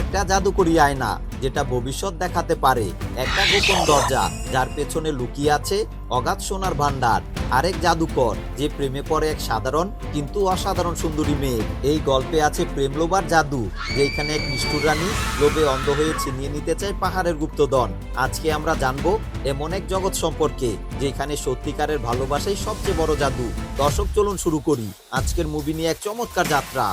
একটা জাদুকরি আয়না, যেটা ভবিষ্যৎ দেখাতে পারে। একটা গোপন দরজা, যার পেছনে লুকিয়ে আছে অগাধ সোনার ভান্ডার আরেক জাদুকর, যে প্রেমে পড়ে এক সাধারণ, কিন্তু অসাধারণ সুন্দরী মেয়ে। এই গল্পে আছে প্রেম লোবার জাদু যেখানে এক নিষ্ঠুর রানী লোভে অন্ধ হয়ে ছিনিয়ে নিতে চায় পাহাড়ের গুপ্তধন। আজকে আমরা জানব এমন এক জগৎ সম্পর্কে, যেখানে সত্যিকারের ভালোবাসাই সবচেয়ে বড় জাদু। দর্শক, চলুন শুরু করি। আজকের মুভি নিয়ে এক চমৎকার যাত্রা।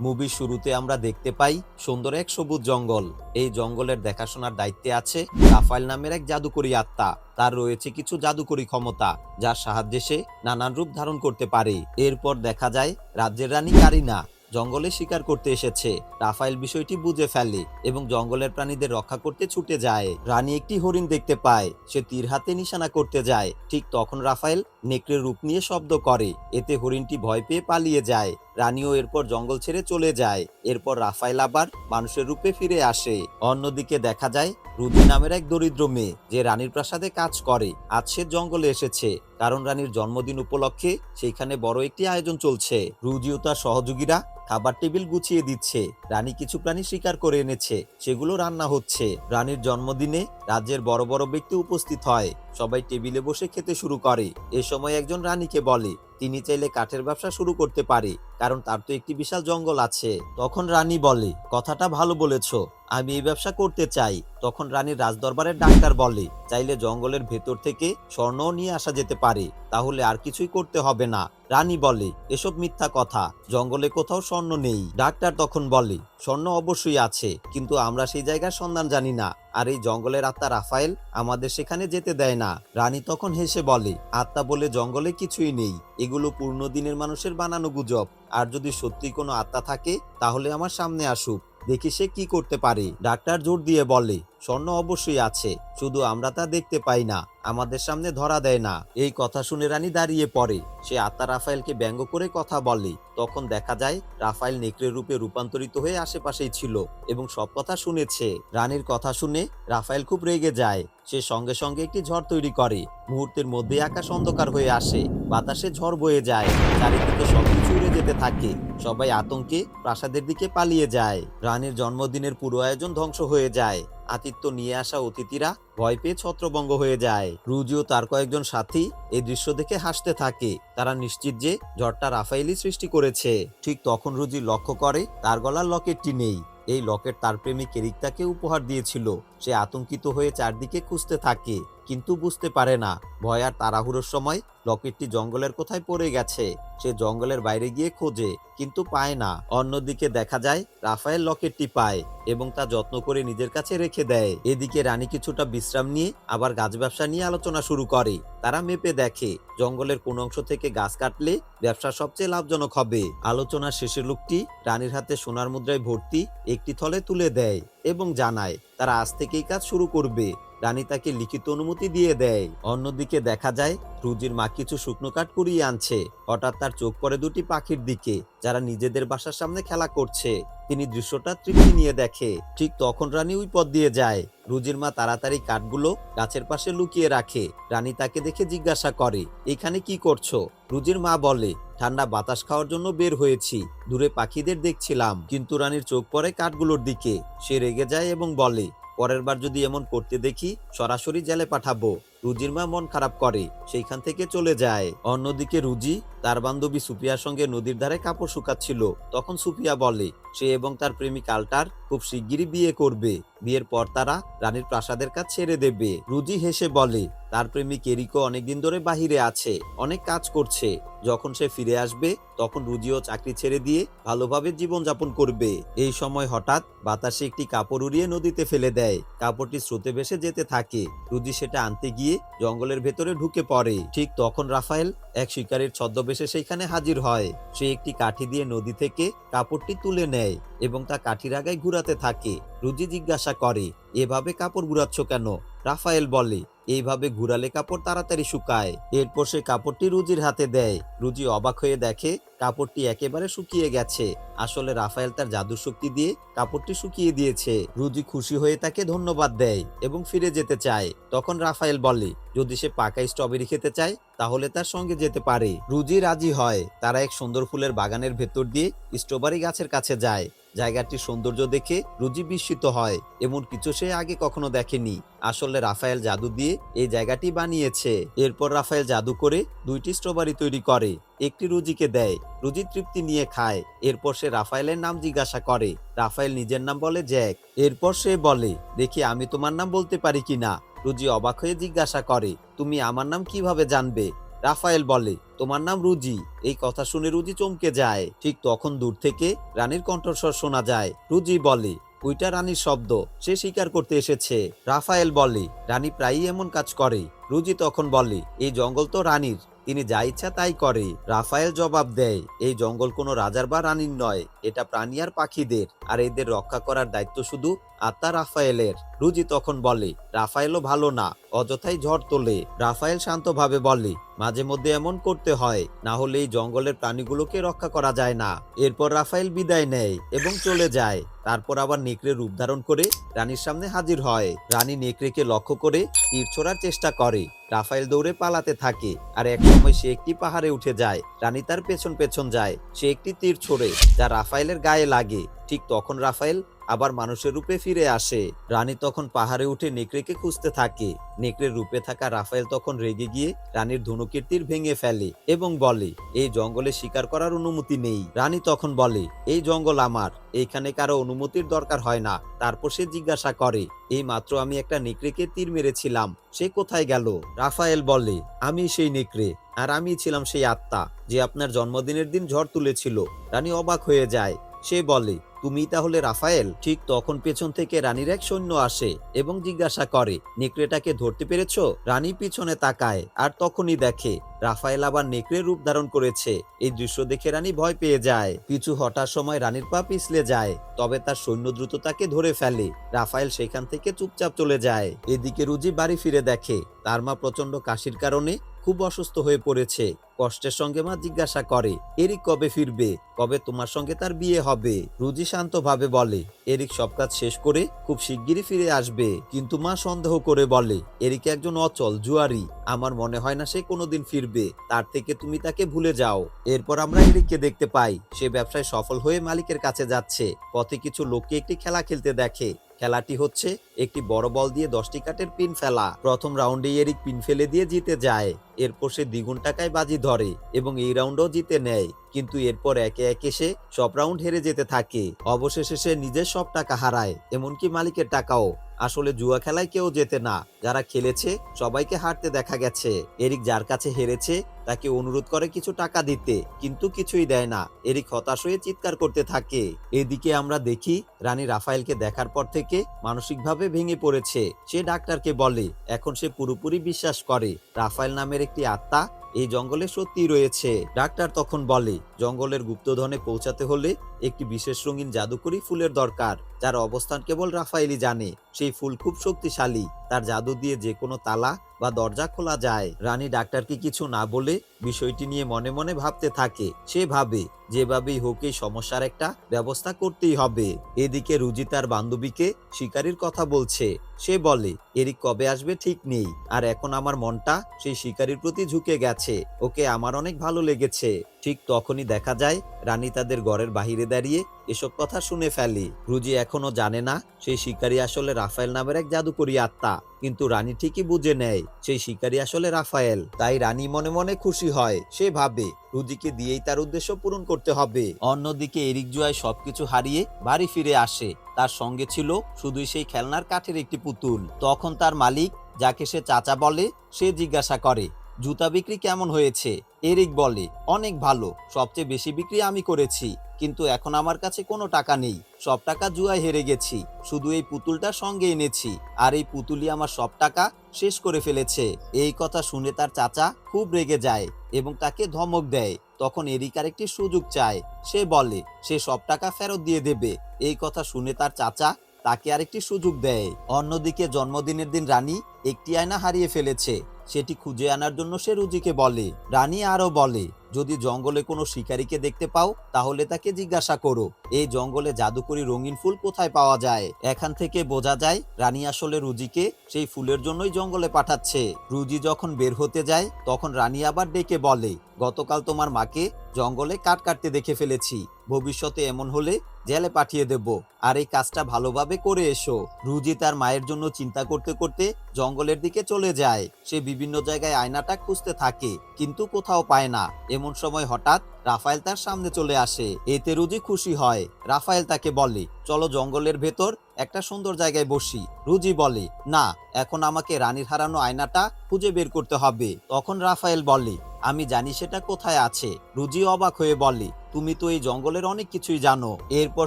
মুভির শুরুতে আমরা দেখতে পাই সুন্দর এক সবুজ জঙ্গল। এই জঙ্গলের দেখাশোনার দায়িত্বে আছে রাফাইল নামের এক জাদুকরী আত্মা। তার রয়েছে কিছু জাদুকরী ক্ষমতা, যার সাহায্যে সে নানান রূপ ধারণ করতে পারে। এরপর দেখা যায় রাজ্যের রানী কারিনা। জঙ্গলে শিকার করতে এসেছে। রাফাইল বিষয়টি বুঝে ফেলে এবং জঙ্গলের প্রাণীদের রক্ষা করতে ছুটে যায়। রানী একটি হরিণ দেখতে পায়। সে তীর হাতে নিশানা করতে যায়। ঠিক তখন রাফাইল নেকড়ের রূপ নিয়ে শব্দ করে। এতে হরিণটি ভয় পেয়ে পালিয়ে যায়। রানীও এরপর জঙ্গল ছেড়ে চলে যায়। এরপর রাফাইল আবার মানুষের রূপে ফিরে আসে। অন্যদিকে দেখা যায় রুদি নামের এক দরিদ্র মেয়ে, যে রানীর প্রাসাদে কাজ করে। আজ সে জঙ্গলে এসেছে। কারণ রানীর জন্মদিন উপলক্ষে সেইখানে বড় একটি আয়োজন চলছে। রুজি ও তার সহযোগীরা খাবার টেবিল গুছিয়ে দিচ্ছে। রানী কিছু প্রাণী শিকার করে এনেছে। সেগুলো রান্না হচ্ছে। রানীর জন্মদিনে রাজ্যের বড় বড় ব্যক্তি উপস্থিত হয়। সবাই টেবিলে বসে খেতে শুরু করে। এ সময় একজন রানীকে বলে, তিনি চাইলে কাঠের ব্যবসা শুরু করতে পারে, কারণ তার তো একটি বিশাল জঙ্গল আছে। তখন রানী বলে, কথাটা ভালো বলেছ। আমি এই ব্যবসা করতে চাই। তখন রানীর রাজদরবারের ডাক্তার বলে, চাইলে জঙ্গলের ভেতর থেকে স্বর্ণও নিয়ে আসা যেতে পারে, তাহলে আর কিছুই করতে হবে না। রানী বলে, এসব মিথ্যা কথা, জঙ্গলে কোথাও স্বর্ণ নেই। ডাক্তার তখন বলে, স্বর্ণ অবশ্যই আছে, কিন্তু আমরা সেই জায়গার সন্ধান জানি না। আর এই জঙ্গলের আত্মা রাফায়েল আমাদের সেখানে যেতে দেয় না। রানী তখন হেসে বলে, আত্মা বলে জঙ্গলে কিছুই নেই। এগুলো পূর্ণ দিনের মানুষের বানানো গুজব। আর যদি সত্যি কোনো আত্মা থাকে, তাহলে আমার সামনে আসুক। দেখি সে কি করতে পারে? ডাক্তার জোর দিয়ে বলে স্বর্ণ অবশ্যই আছে, শুধু আমরা তা দেখতে পাই না, আমাদের সামনে ধরা দেয় না। এই কথা শুনে রানী দাঁড়িয়ে পড়ে। সে আত্মা রাফায়েলকে ব্যঙ্গ করে কথা বলে। তখন দেখা যায়, রাফায়েল নেকড়ের রূপে রূপান্তরিত হয়ে আশেপাশেই ছিল এবং সব কথা শুনেছে। রানীর কথা শুনে রাফায়েল খুব রেগে যায়। সে সঙ্গে সঙ্গে একটি ঝড় তৈরি করে। মুহূর্তের মধ্যে আকাশ অন্ধকার হয়ে আসে। বাতাসে ঝড় বয়ে যায়। চারিদিকে সবকিছু উড়ে যেতে থাকে। সবাই আতঙ্কে প্রাসাদের দিকে পালিয়ে যায়। রানীর জন্মদিনের পুরো আয়োজন ধ্বংস হয়ে যায়। আতিথ্য নিয়ে আসা অতিথিরা ভয় পেয়ে ছত্রভঙ্গ হয়ে যায়। রুজি ও তার কয়েকজন সাথী এই দৃশ্য দেখে হাসতে থাকে। তারা নিশ্চিত যে ঝড়টা রাফাইলি সৃষ্টি করেছে। ঠিক তখন রুজি লক্ষ্য করে তার গলার লকেটটি নেই। এই লকেট তার প্রেমিক এরিক্তাকে উপহার দিয়েছিল। সে আতঙ্কিত হয়ে চারদিকে খুঁজতে থাকে, কিন্তু বুঝতে পারে না। ভয় আর তাড়াহুড়োর সময় লকেটটি জঙ্গলের কোথায় পড়ে গেছে। সে জঙ্গলের বাইরে গিয়ে খোঁজে, কিন্তু পায় না। অন্যদিকে দেখা যায়, রাফায়েল লকেটটি পায় এবং তা যত্ন করে নিজের কাছে রেখে দেয়। এদিকে রানী কিছুটা বিশ্রাম নিয়ে আবার গাছ ব্যবসা নিয়ে আলোচনা শুরু করে। তারা মেপে দেখে, জঙ্গলের কোন অংশ থেকে গাছ কাটলে ব্যবসা সবচেয়ে লাভজনক হবে। আলোচনার শেষের লোকটি রানীর হাতে সোনার মুদ্রায় ভর্তি একটি থলে তুলে দেয়। এবং জানায়, তারা আজ থেকেই কাজ শুরু করবে। রানী তাকে লিখিত অনুমতি দিয়ে দেয়। অন্যদিকে দেখা যায়, রুজির মা কিছু শুকনো কাঠ কুড়িয়ে আনছে। হঠাৎ তার চোখ পড়ে দুটি পাখির দিকে, যারা নিজেদের বাসার সামনে খেলা করছে। তিনি দৃশ্যটা তৃপ্তি নিয়ে দেখে। ঠিক তখন রানী ওই পথ দিয়ে যায়। রুজির মা তাড়াতাড়ি কাঠগুলো গাছের পাশে লুকিয়ে রাখে। রানী তাকে দেখে জিজ্ঞাসা করে, এখানে কি করছ? রুজির মা বলে ঠান্ডা বাতাস খাওয়ার জন্য বের হয়েছি। দূরে পাখিদের দেখছিলাম, কিন্তু রানীর চোখ পড়ে কাঠগুলোর দিকে। সে রেগে যায় এবং বলে, পরের বার যদি এমন করতে দেখি, সরাসরি জেলে পাঠাবো। রুজির মা মন খারাপ করে, সেইখান থেকে চলে যায়। অন্যদিকে রুজি, তার বান্ধবী সুপিয়ার সঙ্গে নদীর ধারে কাপড় শুকাচ্ছিল। তখন সুপিয়া বলে সে এবং তার প্রেমিক আলটার খুব শিগগিরই বিয়ে করবে। বিয়ের পর তারা রানীর প্রাসাদের কাজ ছেড়ে দেবে। রুজি হেসে বলে, তার প্রেমিক এরিকো অনেকদিন ধরে বাহিরে আছে, অনেক কাজ করছে। যখন সে ফিরে আসবে, তখন রুজিও চাকরি ছেড়ে দিয়ে ভালোভাবে জীবনযাপন করবে। এই সময় হঠাৎ বাতাসে একটি কাপড় উড়িয়ে নদীতে ফেলে দেয়। কাপড়টি স্রোতে ভেসে যেতে থাকে। রুজি সেটা আনতে গিয়ে জঙ্গলের ভেতরে ঢুকে পড়ে। ঠিক তখন রাফায়েল এক শিকারীর ছদ্মবেশে সেইখানে হাজির হয়। সে একটি কাঠি দিয়ে নদী থেকে কাপড়টি তুলে নেয় এবং তা কাঠির আগায় ঘুরাতে থাকে। রুজি জিজ্ঞাসা করে, এভাবে কাপড় ঘুরাচ্ছ কেন? রাফায়েল বলে এইভাবে ঘুরালে কাপড় তাড়াতাড়ি শুকায়। এরপর সে কাপড়টি রুজির হাতে দেয়। রুজি অবাক হয়ে দেখে, কাপড়টি একেবারে শুকিয়ে গেছে। আসলে রাফায়েল তার জাদু শক্তি দিয়ে কাপড়টি শুকিয়ে দিয়েছে। রুজি খুশি হয়ে তাকে ধন্যবাদ দেয় এবং ফিরে যেতে চায়। তখন রাফায়েল বলে, যদি সে পাকা স্ট্রবেরি খেতে চায়, তাহলে তার সঙ্গে যেতে পারে। রুজি রাজি হয়। তারা এক সুন্দর ফুলের বাগানের ভেতর দিয়ে স্ট্রবেরি গাছের কাছে যায়। জায়গাটির সৌন্দর্য দেখে রুজি বিস্মিত হয়, এমন কিছু সে আগে কখনো দেখেনি। আসলে রাফায়েল জাদু দিয়ে এই জায়গাটি বানিয়েছে। এরপর রাফায়েল জাদু করে দুইটি স্ট্রবেরি তৈরি করে, একটি রুজিকে দেয়, রুজি তৃপ্তি নিয়ে খায়। এরপর সে রাফায়েলের নাম জিজ্ঞাসা করে, রাফায়েল নিজের নাম বলে জ্যাক। এরপর সে বলে, দেখি আমি তোমার নাম বলতে পারি কিনা? রুজি অবাক হয়ে জিজ্ঞাসা করে, তুমি আমার নাম কীভাবে জানবে? রাফায়েল বলে, তোমার নাম রুজি। এই কথা শুনে রুজি চমকে যায়। ঠিক তখন দূর থেকে রানীর কণ্ঠস্বর শোনা যায়। রুজি বলে, ওইটা রানীর শব্দ। সে স্বীকার করতে এসেছে। রাফায়েল বলে, রানী প্রায়ই এমন কাজ করে। রুজি তখন বলে, এই জঙ্গল তো রানীর। তিনি যা ইচ্ছা তাই করে। রাফায়েল জবাব দেয়, এই জঙ্গল কোনো রাজার বা রানীর নয়। এটা প্রাণী আর পাখিদের। আর এদের রক্ষা করার দায়িত্ব শুধু আত্মা রাফায়েলের। রুজি তখন বলে, রাফায়েলও ভালো না, অযথাই ঝড় তোলে। রাফায়েল শান্তভাবে বলে, মাঝে মধ্যে এমন করতে হয়, না হলে এই জঙ্গলের প্রাণীগুলোকে রক্ষা করা যায় না। এরপর রাফায়েল বিদায় নেয় এবং চলে যায়। তারপর আবার নেকড়ে রূপ ধারণ করে রানীর সামনে হাজির হয়। রানী নেকড়েকে লক্ষ্য করে তীর ছোড়ার চেষ্টা করে। রাফায়েল দৌড়ে পালাতে থাকে আর এক সময় সে একটি পাহাড়ে উঠে যায়। রানী তার পেছন পেছন যায়। সে একটি তীর ছোড়ে, যা রাফায়েলের গায়ে লাগে। ঠিক তখন রাফায়েল আবার মানুষের রূপে ফিরে আসে। রানী তখন পাহাড়ে উঠে নেকড়েকে খুঁজতে থাকে। নেকড়ের রূপে থাকা রাফায়েল তখন রেগে গিয়ে রানীর ধনুকের তীর ভেঙে ফেলে এবং বলে, এই জঙ্গলে শিকার করার অনুমতি নেই। রানী তখন বলে, এই জঙ্গল আমার। এইখানে কারও অনুমতির দরকার হয় না। তারপর সে জিজ্ঞাসা করে, এই মাত্র আমি একটা নেকড়েকে তীর মেরেছিলাম। সে কোথায় গেল? রাফায়েল বলে, আমি সেই নেকড়ে, আর আমি ছিলাম সেই আত্মা, যে আপনার জন্মদিনের দিন ঝড় তুলেছিল। রানী অবাক হয়ে যায়। সে বলে, তুমি তাহলে রাফায়েল? ঠিক তখন পেছন থেকে রানীর এক সৈন্য আসে এবং জিজ্ঞাসা করে, নেকড়েটাকে ধরতে পেরেছ? রানী পিছনে তাকায় আর তখনই দেখে, রাফায়েল আবার নেকড়ে রূপ ধারণ করেছে। এই দৃশ্য দেখে রানী ভয় পেয়ে যায়। পিছু হঠার সময় রানীর পা পিছলে যায়, তবে তার সৈন্য দ্রুত তাকে ধরে ফেলে। রাফায়েল সেখান থেকে চুপচাপ চলে যায়। এদিকে রুজি বাড়ি ফিরে দেখে, তার মা প্রচণ্ড কাশির কারণে খুব অসুস্থ হয়ে পড়েছে। কষ্টের সঙ্গে মা জিজ্ঞাসা করে, এরিক কবে ফিরবে? কবে তোমার সঙ্গে তার বিয়ে হবে? রুজি শান্তভাবে বলে, এরিক সব কাজ শেষ করে খুব শিগগিরই ফিরে আসবে। কিন্তু মা সন্দেহ করে বলে, এরিক একজন অচল জুয়ারি, আমার মনে হয় না সে কোনোদিন ফিরবে। তার থেকে তুমি তাকে ভুলে যাও। এরপর আমরা এরিককে দেখতে পাই, সে ব্যবসায় সফল হয়ে মালিকের কাছে যাচ্ছে। পথে কিছু লোককে একটি খেলা খেলতে দেখে। খেলাটি হচ্ছে একটি বড় বল দিয়ে দশটি কাঠের পিন ফেলা। প্রথম রাউন্ডে এরিক পিন ফেলে দিয়ে জিতে যায়। এরপর সে দ্বিগুণ টাকায় বাজি ধরে এবং এই রাউন্ডও জিতে নেয়। কিন্তু এরপর একে একে সে সব রাউন্ড হেরে যেতে থাকে। অবশেষে সে নিজের সব টাকা হারায়, এমনকি মালিকের টাকাও। আসলে জুয়া খেলায় কেউ যেতে না। যারা খেলেছে, সবাইকে হারতে দেখা গেছে। এরিক যার কাছে হেরেছে, তাকে অনুরোধ করে কিছু টাকা দিতে, কিন্তু কিছুই দেয় না। এরিক হতাশ হয়ে চিৎকার করতে থাকে। এদিকে আমরা দেখি, রানী রাফায়েলকে দেখার পর থেকে মানসিকভাবে ভেঙে পড়েছে। সে ডাক্তারকে বলে, এখন সে পুরোপুরি বিশ্বাস করে। রাফায়েল নামের একটি আত্মা এই জঙ্গলে সত্যি রয়েছে। ডাক্তার তখন বলে, জঙ্গলের গুপ্তধনে পৌঁছাতে হলে একটি বিশেষ রঙিন জাদুকরি ফুলের দরকার, যার অবস্থান কেবল রাফায়েলই জানে। সেই ফুল খুব শক্তিশালী। তার জাদু দিয়ে যে কোনো তালা বা দরজা খোলা যায়। রানী ডাক্তারকে কিছু না বলে বিষয়টি নিয়ে মনে মনে ভাবতে থাকে। সে ভাবে, যেভাবেই হোক এই সমস্যার একটা ব্যবস্থা করতেই হবে। এদিকে রুজি তার বান্ধবীকে শিকারীর কথা বলছে। সে বলে, এরিক কবে আসবে ঠিক নেই। আর এখন আমার মনটা সেই শিকারীর প্রতি ঝুঁকে গেছে। ওকে আমার অনেক ভালো লেগেছে। ঠিক তখনই দেখা যায়, রানী তাদের ঘরের বাহিরে দাঁড়িয়ে এসব কথা শুনে ফেলে। রুজি এখনও জানে না, সেই শিকারী আসলে রাফায়েল নামের এক জাদুকরী আত্মা। কিন্তু রানী ঠিকই বুঝে নেয়, সেই শিকারী আসলে রাফায়েল। তাই রানী মনে মনে খুশি হয়, সে ভাবে রুজিকে দিয়েই তার উদ্দেশ্য পূরণ করতে হবে। অন্যদিকে এরিক জুয়াই সবকিছু হারিয়ে বাড়ি ফিরে আসে। তার সঙ্গে ছিল শুধুই সেই খেলনার কাঠের একটি পুতুল। তখন তার মালিক, যাকে সে চাচা বলে, সে জিজ্ঞাসা করে জুতা বিক্রি কেমন হয়েছে? এরিক বলে, অনেক ভালো। সবচেয়ে বেশি বিক্রি আমি করেছি। কিন্তু এখন আমার কাছে কোনো টাকা নেই। সব টাকা জুয়ায় হেরে গেছি। শুধু এই পুতুলটা সঙ্গে এনেছি। আর এই পুতুলই আমার সব টাকা শেষ করে ফেলেছে। এই কথা শুনে তার চাচা খুব রেগে যায় এবং তাকে ধমক দেয়। তখন এরিক আর একটি সুযোগ চায়। সে বলে, সে সব টাকা ফেরত দিয়ে দেবে। এই কথা শুনে তার চাচা তাকে আরেকটি সুযোগ দেয়। অন্যদিকে জন্মদিনের দিন রানী একটি আয়না হারিয়ে ফেলেছে। সেটি খুঁজে আনার জন্য সে রুজিকে বলে, রানী আরও বলে, যদি জঙ্গলে কোনো শিকারীকে দেখতে পাও, তাহলে তাকে জিজ্ঞাসা করো, এই জঙ্গলে জাদুকরি রঙিন ফুল কোথায় পাওয়া যায়? এখান থেকে বোঝা যায়, রানী আসলে রুজিকে সেই ফুলের জন্যই জঙ্গলে পাঠাচ্ছে। রুজি যখন বের হতে যায়, তখন রানী আবার ডেকে বলে, গতকাল তোমার মাকে জঙ্গলে কাট কাটতে দেখে ফেলেছি। ভবিষ্যতে এমন হলে জেলে পাঠিয়ে দেব। আর এই কাজটা ভালোভাবে করে এসো। রুজি তার মায়ের জন্য চিন্তা করতে করতে জঙ্গলের দিকে চলে যায়। সে বিভিন্ন জায়গায় আয়নাটা খুঁজতে থাকে, কিন্তু কোথাও পায় না। এমন সময় হঠাৎ রাফায়েল তার সামনে চলে আসে। এতে রুজি খুশি হয়। রাফায়েল তাকে বলে, চলো জঙ্গলের ভেতর একটা সুন্দর জায়গায় বসি। রুজি বলে, না, এখন আমাকে রানীর হারানো আয়নাটা খুঁজে বের করতে হবে। তখন রাফায়েল বলে, আমি জানি সেটা কোথায় আছে। রুজি অবাক হয়ে বলে, তুমি তো এই জঙ্গলের অনেক কিছুই জানো। এরপর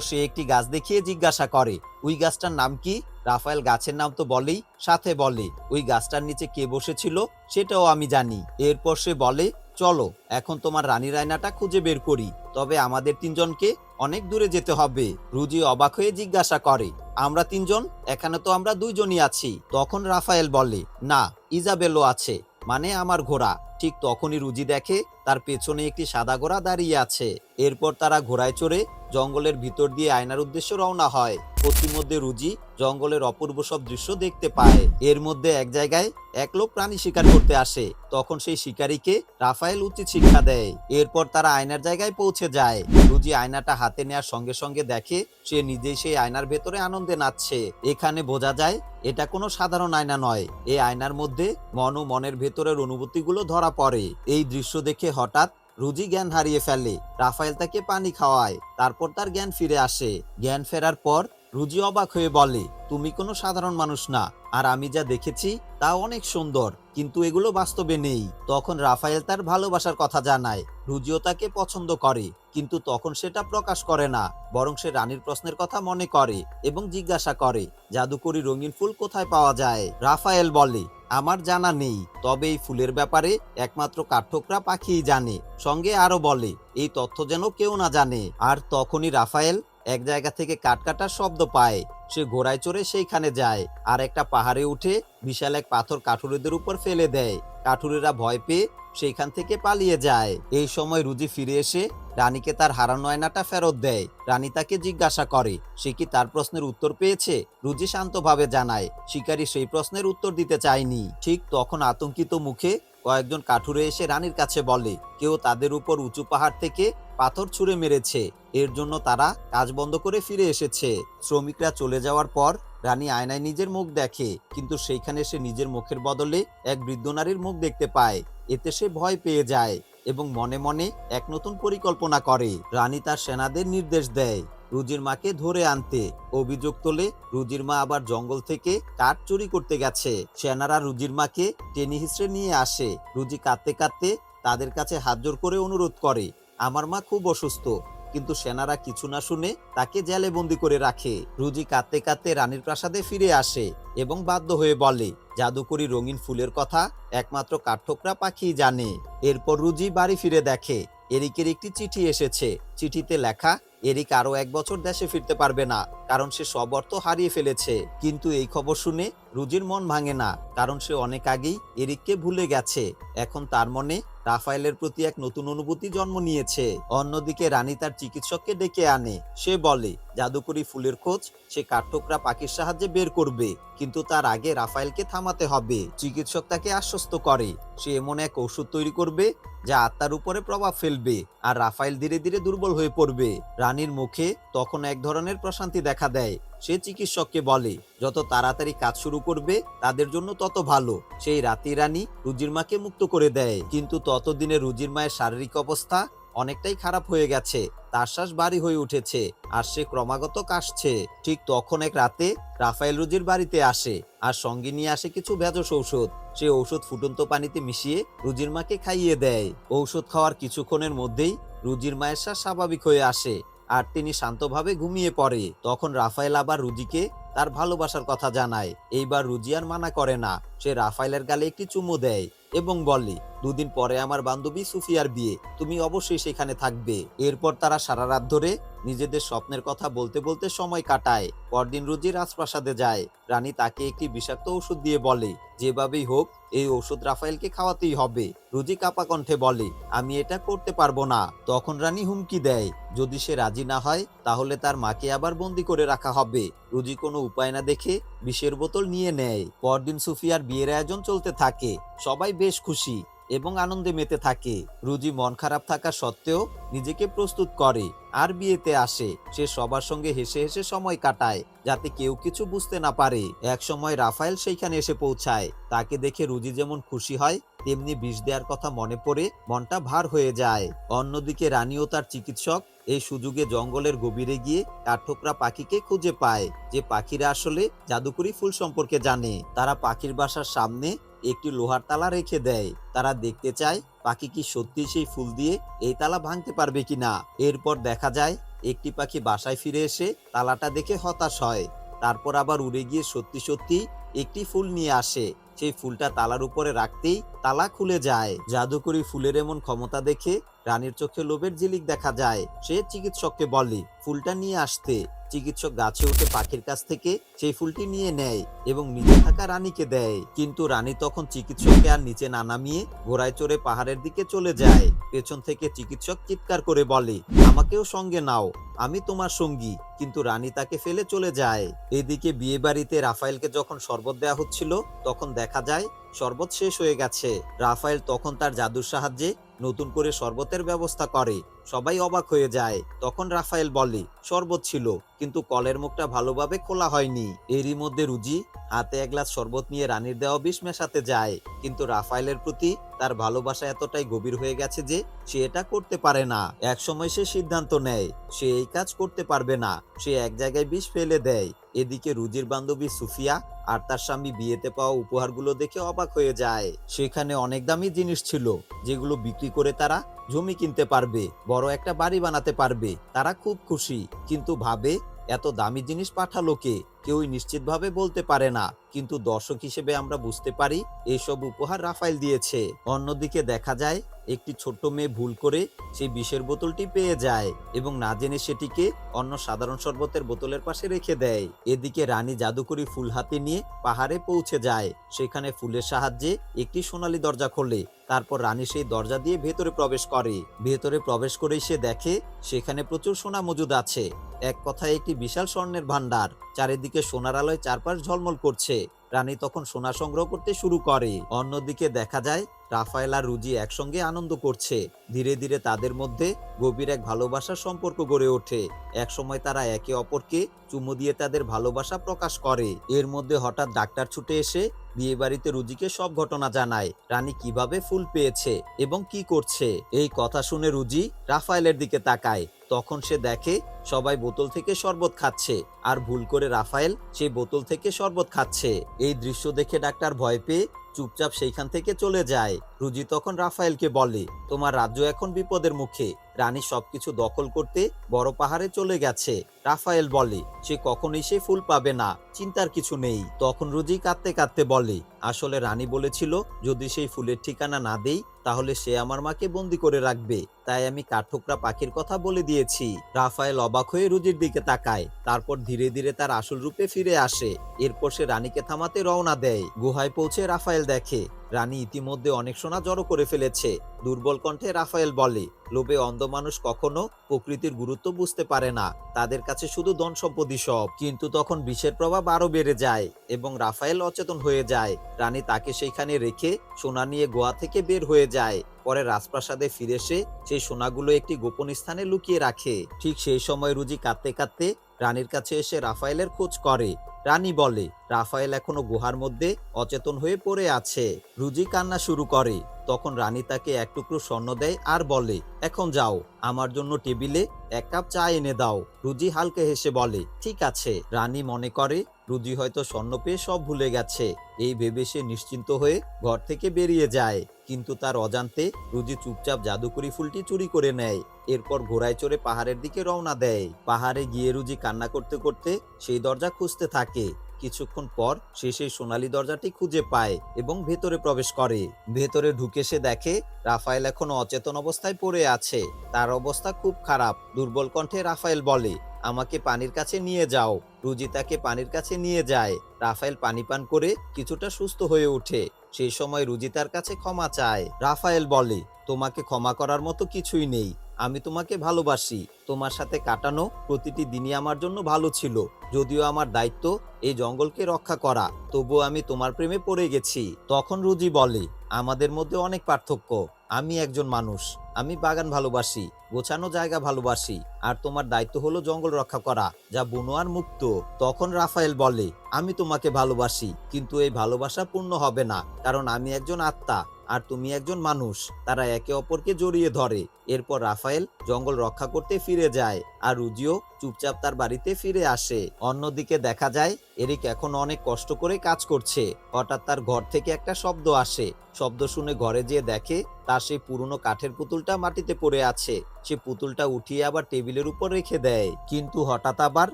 সে একটি গাছ দেখিয়ে জিজ্ঞাসা করে, ওই গাছটার নাম কি? রাফায়েল গাছের নাম তো বলেই সাথে বলে, ওই গাছটার নিচে কে বসেছিল সেটাও আমি জানি। এরপর সে বলে চলো, এখন তোমার রানী রায়নাটা খুঁজে বের করি। তবে আমাদের তিনজনকে অনেক দূরে যেতে হবে, রুজি অবাক হয়ে জিজ্ঞাসা করে। আমরা তিনজন, এখানে তো আমরা দুইজনই আছি, তখন রাফায়েল বলে, না, ইজাবেলও আছে মানে আমার ঘোড়া। ঠিক তখনই রুজি দেখে তার পেছনে একটি সাদা ঘোড়া দাঁড়িয়ে আছে। এরপর তারা ঘোড়ায় চড়ে জঙ্গলের ভিতর দিয়ে আয়নার উদ্দেশ্যে রওনা হয়। পথিমধ্যে রুজি জঙ্গলের অপূর্ব সব দৃশ্য দেখতে পায়। এর মধ্যে এক জায়গায় এক লোক প্রাণী শিকার করতে আসে। তখন সেই শিকারীকে রাফায়েল উচিত শিক্ষা দেয়। এরপর তারা আয়নার জায়গায় পৌঁছে যায়। রুজি আয়নাটা হাতে নেওয়ার সঙ্গে সঙ্গে দেখে সে নিজেই সেই আয়নার ভেতরে আনন্দে নাচছে। এখানে বোঝা যায়, এটা কোনো সাধারণ আয়না নয়। এই আয়নার মধ্যে মন ও মনের ভেতরের অনুভূতিগুলো ধরা পড়ে। এই দৃশ্য দেখে হঠাৎ রুজি জ্ঞান হারিয়ে ফেলে রাফায়েল তাকে পানি খাওয়ায়, তারপর তার জ্ঞান ফিরে আসে। জ্ঞান ফেরার পর রুজি অবাক হয়ে বলে, তুমি কোনো সাধারণ মানুষ না, আর আমি যা দেখেছি তা অনেক সুন্দর, কিন্তু এগুলো বাস্তবে নেই। তখন রাফায়েল তার ভালোবাসার কথা জানায়, রুজিও তাকে পছন্দ করে, কিন্তু তখন সেটা প্রকাশ করে না, বরং সে রানীর প্রশ্নের কথা মনে করে এবং জিজ্ঞাসা করে, জাদুকরি রঙিন ফুল কোথায় পাওয়া যায়? রাফায়েল বলে, আমার জানা নেই, তবে এই ফুলের ব্যাপারে একমাত্র কাঠঠোকরা পাখিই জানে। সঙ্গে আরও বলে, এই তথ্য যেন কেউ না জানে। আর তখনই রাফায়েল এক জায়গা থেকে কাঠ কাটার শব্দ পায়। সে ঘোড়ায় চড়ে সেইখানে যায় আর একটা পাহাড়ে উঠে বিশাল এক পাথর কাঠুরেদের উপর ফেলে দেয়। কাঠুরেরা ভয় পেয়ে সেইখান থেকে পালিয়ে যায়। এই সময় রুজি ফিরে এসে রানীকে তার হারানো আয়নাটা ফেরত দেয়। রানী তাকে জিজ্ঞাসা করে, সে কি তার প্রশ্নের উত্তর পেয়েছে? রুজি শান্তভাবে জানায়, শিকারী সেই প্রশ্নের উত্তর দিতে চায়নি। ঠিক তখন আতঙ্কিত মুখে কয়েকজন কাঠুরে এসে রানীর কাছে বলে, কেউ তাদের উপর উঁচু পাহাড় থেকে পাথর ছুঁড়ে মেরেছে। এর জন্য তারা কাজ বন্ধ করে ফিরে এসেছে। শ্রমিকরা চলে যাওয়ার পর রানী আয়নায় নিজের মুখ দেখে, কিন্তু সেইখানে সে নিজের মুখের বদলে এক বৃদ্ধ নারীর মুখ দেখতে পায়। এতে সে ভয় পেয়ে যায় এবং মনে মনে এক নতুন পরিকল্পনা করে। রানী তার সেনাদের নির্দেশ দেয় রুজির মাকে ধরে আনতে। অভিযোগ তোলে রুজির মা আবার জঙ্গল থেকে কাঠ চুরি করতে গেছে। সেনারা রুজির মাকে টেনে হিসড়ে নিয়ে আসে। রুজি কাঁদতে কাঁদতে তাদের কাছে হাত জোর করে অনুরোধ করে আমার মা খুব অসুস্থ, কিন্তু সেনারা কিছু না শুনে তাকে জেলে বন্দি করে রাখে। রুজি কাঁদতে কাঁদতে রানীর প্রাসাদে ফিরে আসে এবং বাধ্য হয়ে বলে, জাদুকরি রঙিন ফুলের কথা একমাত্র কাঠঠোকরা পাখি জানে। এরপর রুজি বাড়ি ফিরে দেখে, এরিকের একটি চিঠি এসেছে। চিঠিতে লেখা, এরিক আরও এক বছর দেশে ফিরতে পারবে না, কারণ সে সব অর্থ হারিয়ে ফেলেছে। কিন্তু এই খবর শুনে রুজির মন ভাঙে না, কারণ সে অনেক আগেই এরিককে ভুলে গেছে। এখন তার মনে রাফায়েলের প্রতি এক নতুন অনুভূতি জন্ম নিয়েছে। অন্যদিকে রানী তার চিকিৎসককে ডেকে আনে। সে বলে, জাদুকরি ফুলের খোঁজ, সে কাঠঠোকরা পাখির সাহায্যে বের করবে, কিন্তু তার আগে রাফায়েলকে থামাতে হবে। চিকিৎসক তাকে আশ্বস্ত করে, সে এমন এক ওষুধ তৈরি করবে, যা আত্মার উপরে প্রভাব ফেলবে, আর রাফায়েল ধীরে ধীরে দুর্বল হয়ে পড়বে। রানীর মুখে তখন এক ধরনের প্রশান্তি দেখা দেয়। সে চিকিৎসককে বলে, যত তাড়াতাড়ি কাজ শুরু করবে, তাদের জন্য তত ভালো। সেই রাতে রানী রুজির মাকে মুক্ত করে দেয়। কিন্তু ততদিনে রুজির মায়ের শারীরিক অবস্থা অনেকটাই খারাপ হয়ে গেছে। তার শ্বাস ভারী হয়ে উঠেছে আর সে ক্রমাগত কাশছে। ঠিক তখন এক রাতে রাফায়েল রুজির বাড়িতে আসে আর সঙ্গে নিয়ে আসে কিছু ভেজস ঔষধ। সে ঔষধ ফুটন্ত পানিতে মিশিয়ে রুজির মাকে খাইয়ে দেয়। ঔষধ খাওয়ার কিছুক্ষণের মধ্যেই রুজির মায়ের শ্বাস স্বাভাবিক হয়ে আসে। আর তিনি শান্তভাবে ঘুমিয়ে পড়ে। তখন রাফায়েল আবার রুজিকে তার ভালোবাসার কথা জানায়। এইবার রুজিয়ার মানা করে না। সে রাফায়েলের গালে একটি চুমু দেয় এবং বলে, দুদিন পরে আমার বান্ধবী সুফিয়ার বিয়ে, তুমি অবশ্যই সেখানে থাকবে। এরপর তারা সারা রাত ধরে নিজেদের স্বপ্নের কথা বলতে বলতে সময় কাটায়। পরদিন রুজি রাজপ্রাসাদে যায়। রানী তাকে একটি বিষাক্ত ওষুধ দিয়ে বলে, যেভাবেই হোক, এই ওষুধ রাফায়েলকে খাওয়াতেই হবে। রুজি কাপা কণ্ঠে বলে, আমি এটা করতে পারব না। তখন রানী হুমকি দেয়, যদি সে রাজি না হয়, তাহলে তার মাকে আবার বন্দি করে রাখা হবে। রুজি কোনো উপায় না দেখে বিষের বোতল নিয়ে নেয়। পরদিন সুফিয়ার বিয়ের আয়োজন চলতে থাকে। সবাই বেশ খুশি এবং আনন্দে মেতে থাকে। রুজি মন খারাপ থাকা সত্ত্বেও নিজেকে প্রস্তুত করে আর বিয়েতে আসে। সে সবার সঙ্গে হেসে হেসে সময় কাটায় যাতে কেউ কিছু বুঝতে না পারে। এক সময় রাফায়েল সেইখানে এসে পৌঁছায়। তাকে দেখে রুজি যেমন খুশি হয়, তেমনি বিষ দেওয়ার কথা মনে পড়ে মনটা ভার হয়ে যায়। অন্যদিকে রানী ও তার চিকিৎসক এই সুযোগে জঙ্গলের গভীরে গিয়ে কাঠঠোকরা পাখিকে খুঁজে পায়। যে পাখিরা আসলে জাদুকরি ফুল সম্পর্কে জানে। তারা পাখির বাসার সামনে একটি লোহার তালা রেখে দেয়। তারা দেখতে চায়, পাখি কি সত্যি সেই ফুল দিয়ে এই তালা ভাঙতে পারবে কিনা। এরপর দেখা যায়, একটি পাখি বাসায় ফিরে এসে তালাটা দেখে হতাশ হয়। তারপর আবার উড়ে গিয়ে সত্যি সত্যি একটি ফুল নিয়ে আসে। সেই ফুলটা তালার উপরে রাখতেই তালা খুলে যায়। জাদুকরি ফুলের এমন ক্ষমতা দেখে রানীর চোখে লোভের ঝিলিক দেখা যায়। সে চিকিৎসককে বলে ফুলটা নিয়ে আসতে। চিকিৎসক গাছে উঠে পাখির কাছ থেকে সেই ফুলটি নিয়ে নেয় এবং নিচে থাকা রানীকে দেয়। কিন্তু রানী তখন চিকিৎসককে আর নিচে না নামিয়ে ঘোড়ায় চড়ে পাহাড়ের দিকে চলে যায়। পেছন থেকে চিকিৎসক চিৎকার করে বলে, আমাকেও সঙ্গে নাও, আমি তোমার সঙ্গী। কিন্তু রানী তাকে ফেলে চলে যায়। এদিকে বিয়ে বাড়িতে রাফায়েলকে যখন শরবত দেওয়া হচ্ছিল, তখন দেখা যায় শরবত শেষ হয়ে গেছে। রাফায়েল তখন তার জাদুর সাহায্যে নতুন করে শরবতের ব্যবস্থা করে। সবাই অবাক হয়ে যায়। তখন রাফায়েল বলে, শরবত ছিল, কিন্তু কলের মুখটা ভালোভাবে খোলা হয়নি। এরই মধ্যে রুজি হাতে এক গ্লাস শরবত নিয়ে রানীর দেওয়া বিষ মেশাতে যায়। কিন্তু রাফায়েলের প্রতি তার ভালোবাসা এতটাই গভীর হয়ে গেছে যে সে এটা করতে পারে না। এক সময় সে সিদ্ধান্ত নেয়, সে এই কাজ করতে পারবে না, সে এক জায়গায় বিষ ফেলে দেয়। এদিকে রুজির বান্ধবী সুফিয়া আর তার স্বামী বিয়েতে পাওয়া উপহারগুলো দেখে অবাক হয়ে যায়। সেখানে অনেক দামি জিনিস ছিল, যেগুলো বিক্রি করে তারা জমি কিনতে পারবে, বড় একটা বাড়ি বানাতে পারবে, তারা খুব খুশি। কিন্তু ভাবে, এত দামি জিনিস পাঠালো কে? কেউই নিশ্চিতভাবে বলতে পারে না, কিন্তু দর্শক হিসেবে আমরা বুঝতে পারি এসব উপহার রাফাইল দিয়েছে। অন্যদিকে দেখা যায়, একটি ছোট্ট মেয়ে ভুল করে সেই বিষের বোতলটি পেয়ে যায় এবং না জেনে সেটিকে অন্য সাধারণ শরবতের বোতলের পাশে রেখে দেয়। এদিকে রানী জাদুকরি ফুল হাতে নিয়ে পাহাড়ে পৌঁছে যায়। সেখানে ফুলের সাহায্যে একটি সোনালী দরজা খোলে, তারপর রানী সেই দরজা দিয়ে ভেতরে প্রবেশ করে। ভেতরে প্রবেশ করেই সে দেখে, সেখানে প্রচুর সোনা মজুদ আছে। এক কথায় একটি বিশাল স্বর্ণের ভান্ডার চারিদিকে সোনার আলোয় চারপাশ ঝলমল করছে। রানী তখন সোনা সংগ্রহ করতে শুরু করে। অন্যদিকে দেখা যায়, রাফায়েল আর রুজি একসঙ্গে আনন্দ করছে। ধীরে ধীরে তাদের মধ্যে গভীর এক ভালোবাসার সম্পর্ক গড়ে ওঠে। একসময় তারা একে অপরকে চুমু দিয়ে তাদের ভালোবাসা প্রকাশ করে। এর মধ্যে হঠাৎ ডাক্তার ছুটে এসে বিয়ে বাড়িতে রুজিকে সব ঘটনা জানায়। রানী কীভাবে ফুল পেয়েছে এবং কি করছে? এই কথা শুনে রুজি রাফায়েলের দিকে তাকায়। তখন সে দেখে, সবাই বোতল থেকে শরবত খাচ্ছে। আর ভুল করে রাফায়েল সেই বোতল থেকে শরবত খাচ্ছে। এই দৃশ্য দেখে ডাক্তার ভয় পেয়ে চুপচাপ সেইখান থেকে চলে যায়। রুজি তখন রাফায়েলকে বলে, তোমার রাজ্য এখন বিপদের মুখে। রানী সবকিছু দখল করতে বড় পাহাড়ে চলে গেছে। রাফায়েল বলে, সে কখনোই সে ফুল পাবে না। চিন্তার কিছু নেই। তখন রুজি কাঁদতে কাঁদতে বলে, আসলে রানী বলেছিল, যদি সেই ফুলের ঠিকানা না দেই, তাহলে সে আমার মাকে বন্দি করে রাখবে। তাই আমি কাঠঠোকরা পাখির কথা বলে দিয়েছি। রাফায়েল অবাক হয়ে রুজির দিকে তাকায়। তারপর ধীরে ধীরে তার আসল রূপে ফিরে আসে। এরপর সে রানীকে থামাতে রওনা দেয়। গুহায় পৌঁছে রাফায়েল দেখে। রানী ইতিমধ্যে অনেক সোনা জড়ো করে ফেলেছে। দুর্বল কণ্ঠে রাফায়েল বলে, লোভে অন্ধ মানুষ কখনো প্রকৃতির গুরুত্ব বুঝতে পারে না। তাদের কাছে শুধু ধন সম্পত্তি সব। কিন্তু তখন বিষের প্রভাব আরও বেড়ে যায় এবং রাফায়েল অচেতন হয়ে যায়। রানী তাকে সেইখানে রেখে সোনা নিয়ে গোয়া থেকে বের হয়ে যায়। পরে রাজপ্রাসাদে ফিরে এসে সেই সোনাগুলো একটি গোপন স্থানে লুকিয়ে রাখে। ঠিক সেই সময় রুজি কাঁদতে কাঁদতে রানীর কাছে এসে রাফায়েলের খোঁজ করে। রানী বলে, রাফায়েল এখনও গুহার মধ্যে অচেতন হয়ে পড়ে আছে। রুজি কান্না শুরু করে। তখন রানী তাকে এক টুকরো স্বর্ণ দেয় আর বলে, এখন যাও, আমার জন্য টেবিলে এক কাপ চা এনে দাও। রুজি হালকা হেসে বলে, ঠিক আছে। রানী মনে করে, রুজি হয়তো স্বর্ণ পেয়ে সব ভুলে গেছে। এই ভেবে সে নিশ্চিন্ত হয়ে ঘর থেকে বেরিয়ে যায়। কিন্তু তার অজান্তে রুজি চুপচাপ জাদুকরি ফুলটি চুরি করে নেয়। এরপর ঘোড়ায় চড়ে পাহাড়ের দিকে রওনা দেয়। পাহাড়ে গিয়ে রুজি কান্না করতে করতে সেই দরজা খুঁজতে থাকে। কিছুক্ষণ পর সে সেই সোনালী দরজাটি খুঁজে পায় এবং ভেতরে প্রবেশ করে। ভেতরে ঢুকে সে দেখে রাফায়েল এখনও অচেতন অবস্থায় পড়ে আছে। তার অবস্থা খুব খারাপ। দুর্বল কণ্ঠে রাফায়েল বলে আমাকে পানির কাছে নিয়ে যাও। রুজি তাকে পানির কাছে নিয়ে যায়। রাফায়েল পানি পান করে কিছুটা সুস্থ হয়ে ওঠে। সেই সময় রুজি তার কাছে ক্ষমা চায়। রাফায়েল বলে, তোমাকে ক্ষমা করার মতো কিছুই নেই। আমি তোমাকে ভালোবাসি। তোমার সাথে কাটানো প্রতিটি দিনই আমার জন্য ভালো ছিল। যদিও আমার দায়িত্ব এই জঙ্গলকে রক্ষা করা। তবুও আমি তোমার প্রেমে পড়ে গেছি। তখন রুজি বলে, আমাদের মধ্যে অনেক পার্থক্য। আমি একজন মানুষ। আমি বাগান ভালোবাসি, গোছানো জায়গা ভালোবাসি, আর তোমার দায়িত্ব হলো জঙ্গল রক্ষা করা, যা বুনোয়ার মুক্ত, তখন রাফায়েল বলে, আমি তোমাকে ভালোবাসি, কিন্তু এই ভালোবাসা পূর্ণ হবে না, কারণ আমি একজন আত্মা, আর তুমি একজন মানুষ, তারা একে অপরকে জড়িয়ে ধরে, এরপর রাফায়েল জঙ্গল রক্ষা করতে ফিরে যায়, আর রুজিও চুপচাপ তার বাড়িতে ফিরে আসে, অন্যদিকে দেখা যায়, এরিক এখন অনেক কষ্ট করে কাজ করছে, হঠাৎ তার ঘর থেকে একটা শব্দ আসে, শব্দ শুনে ঘরে যেয়ে দেখে, তার সেই পুরনো কাঠের পুতুলটা মাটিতে পড়ে আছে। সে পুতুলটা উঠিয়ে আবার টেবিলের উপর রেখে দেয়। কিন্তু হঠাৎ আবার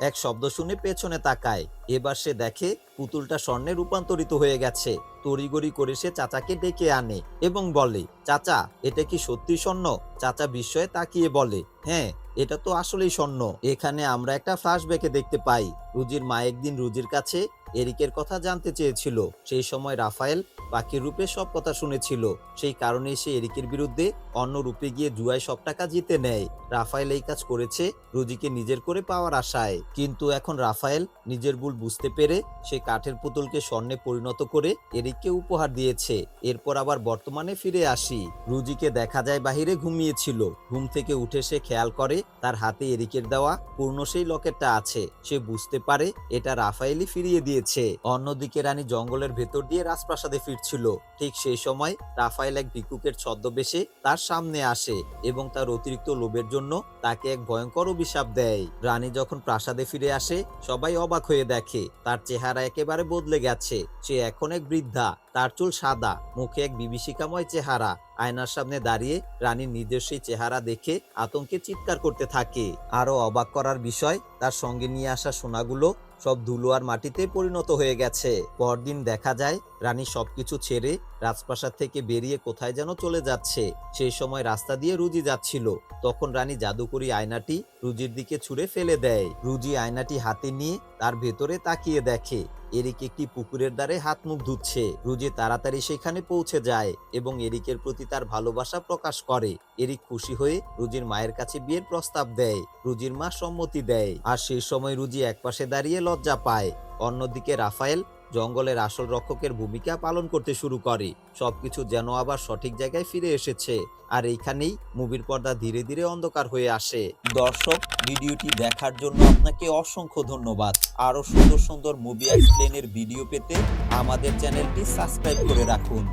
এক শব্দ শুনে পেছনে তাকায়। এবার সে দেখে পুতুলটা স্বর্ণে রূপান্তরিত হয়ে গেছে। তড়িগড়ি করে সে চাচাকে ডেকে আনে এবং বলে, চাচা, এটা কি সত্যি স্বর্ণ? চাচা বিস্ময়ে তাকিয়ে বলে হ্যাঁ এটা তো আসলেই স্বর্ণ। এখানে আমরা একটা ফ্ল্যাশব্যাকে দেখতে পাই। রুজির মা একদিন রুজির কাছে এরিকের কথা জানতে চেয়েছিল। সেই সময় রাফায়েল বাকি রূপে সব কথা শুনেছিল। সেই কারণেই সে এরিকের বিরুদ্ধে অন্য রূপে গিয়ে জুয়ায় সব টাকা জিতে নেয়। রাফায়েল এই কাজ করেছে রুজিকে নিজের করে পাওয়ার আশায়। কিন্তু এখন রাফায়েল নিজের ভুল বুঝতে পেরে সে কাঠের পুতুলকে স্বর্ণে পরিণত করে এরিককে উপহার দিয়েছে। এরপর আবার বর্তমানে ফিরে আসি। রুজিকে দেখা যায় বাহিরে ঘুমিয়েছিল। ঘুম থেকে উঠে সে খেয়াল করে তার হাতে এরিকের দেওয়া পূর্ণ সেই লকেটটা আছে। সে বুঝতে পারে এটা রাফায়েলই ফিরিয়ে দিয়েছে। অন্যদিকে রানী জঙ্গলের ভেতর দিয়ে রাজপ্রাসাদে ফিরছিল। ঠিক সেই সময় রাফায়েল এক ভিক্ষুকের ছদ্মবেশে তার সামনে আসে এবং তার অতিরিক্ত লোভের জন্য তাকে এক ভয়ঙ্কর অভিশাপ দেয়। রানী যখন প্রাসাদে ফিরে আসে, সবাই অবাক হয়ে দেখে, তার চেহারা একেবারে বদলে গেছে। সে এখন এক বৃদ্ধা, তার চুল সাদা, মুখে এক বিভীষিকাময় চেহারা। আয়নার সামনে দাঁড়িয়ে রানীর নিজের সেই চেহারা দেখে আতঙ্কে চিৎকার করতে থাকে। আরও অবাক করার বিষয়, তার সঙ্গে নিয়ে আসা সোনাগুলো সব ধুলো আর মাটিতে পরিণত হয়ে গেছে। পরদিন দেখা যায় রানী সবকিছু ছেড়ে রাজপ্রাসাদ থেকে বেরিয়ে কোথায় যেন চলে যাচ্ছে। সেই সময় রাস্তা দিয়ে রুজি যাচ্ছিল। তখন রানী জাদুকরি আয়নাটি রুজির দিকে ছুঁড়ে ফেলে দেয়। রুজি আয়নাটি হাতে নিয়ে তার ভেতরে তাকিয়ে দেখে, এরিক একটি পুকুরের দ্বারে হাত মুখ ধুচ্ছে। রুজি তাড়াতাড়ি সেখানে পৌঁছে যায় এবং এরিকের প্রতি তার ভালোবাসা প্রকাশ করে। এরিক খুশি হয়ে রুজির মায়ের কাছে বিয়ের প্রস্তাব দেয়। রুজির মা সম্মতি দেয়। আর সেই সময় রুজি একপাশে দাঁড়িয়ে লজ্জা পায়। অন্যদিকে রাফায়েল জঙ্গলের আসল রক্ষকের ভূমিকা পালন করতে শুরু করে। সবকিছু যেন আবার সঠিক জায়গায় ফিরে এসেছে। আর এইখানেই মুভির পর্দা ধীরে ধীরে অন্ধকার হয়ে আসে। দর্শক, ভিডিওটি দেখার জন্য আপনাকে অসংখ্য ধন্যবাদ। আরও সুন্দর সুন্দর মুভি এক্সপ্লেনের ভিডিও পেতে আমাদের চ্যানেলটি সাবস্ক্রাইব করে রাখুন।